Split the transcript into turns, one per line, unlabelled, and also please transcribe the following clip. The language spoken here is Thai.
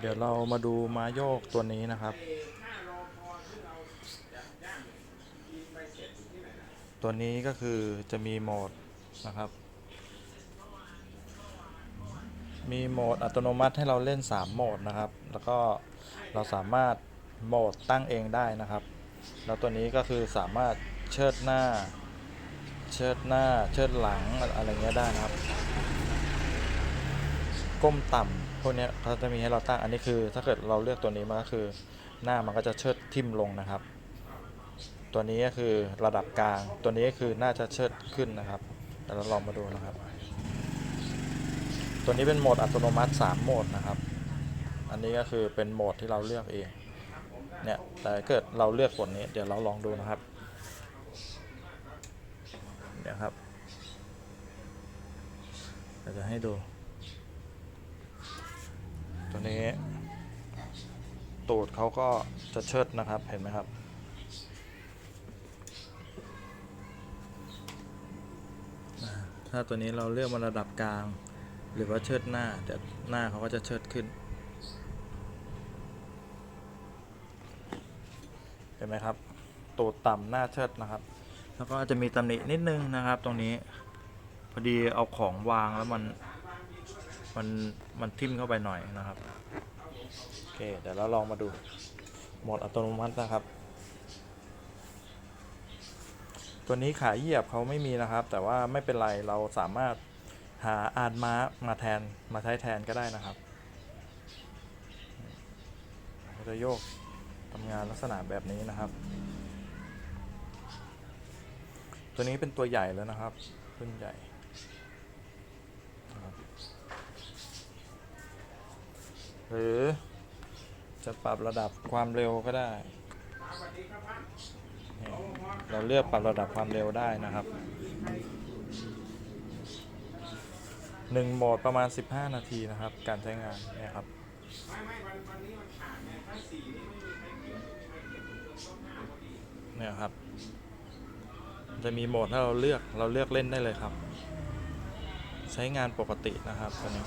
เดี๋ยวเรามาดูม้าโยกตัวนี้นะครับ ตัวนี้ก็คือจะมีโหมดนะครับ มีโหมดอัตโนมัติให้เราเล่น 3 โหมดนะครับ แล้วก็เราสามารถโหมดตั้งเองได้นะครับ แล้วตัวนี้ก็คือสามารถเชิดหน้า เชิดหน้า เชิดหลังอะไรเงี้ยได้นะครับ ก้มต่ำพวกนี้เขาจะมีให้เราตั้งอันนี้คือ ถ้าเกิดเราเลือกตัวนี้มันก็คือ หน้ามันก็จะเชิดทิ่มลงนะครับ ตัวนี้ก็คือระดับกลาง ตัวนี้ก็คือน่าจะเชิดขึ้นนะครับเดี๋ยวเราลองมาดูนะครับ ตัวนี้เป็นโหมดอัตโนมัติ 3 โหมดนะครับ อันนี้ก็คือเป็นโหมดที่เราเลือกเองเนี่ยแต่เกิดเราเลือกผลนี้ เดี๋ยวเราลองดูนะครับเดี๋ยวครับเดี๋ยวจะให้ดู ตัวนี้ ตูดเขาก็จะเชิดนะครับ เห็นไหมครับ ถ้าตัวนี้เราเลือกมาระดับกลาง หรือว่าเชิดหน้าเดี๋ยวหน้าเขาก็จะเชิดขึ้น เห็นไหมครับ ตูดต่ำหน้าเชิดนะครับ แล้วก็จะมีตำหนินิดนึงนะครับ ตรงนี้ พอดีเอาของวางแล้วมัน มันมันทิ่มเข้าไปหน่อยนะครับโอเคเดี๋ยวเราลองมาดูโหมดอัตโนมัตินะครับ ตัวนี้ขาเหยียบเขาไม่มีนะครับ แต่ว่าไม่เป็นไรเราสามารถหาอาร์ม้ามาแทนมาใช้แทนก็ได้นะครับเราจะโยกทำงานลักษณะแบบนี้นะครับ ตัวนี้เป็นตัวใหญ่แล้วนะครับรุ่นใหญ่นะครับ หรือจะปรับระดับความเร็วก็ได้เราเลือกปรับระดับความเร็วได้นะครับหนึ่งโหมดประมาณ 15 นาทีนะครับ การใช้งานเนี่ยครับเนี่ยครับ จะมีโหมดให้เราเลือกเราเลือกเล่นได้เลยครับ ใช้งานปกตินะครับตัวนี้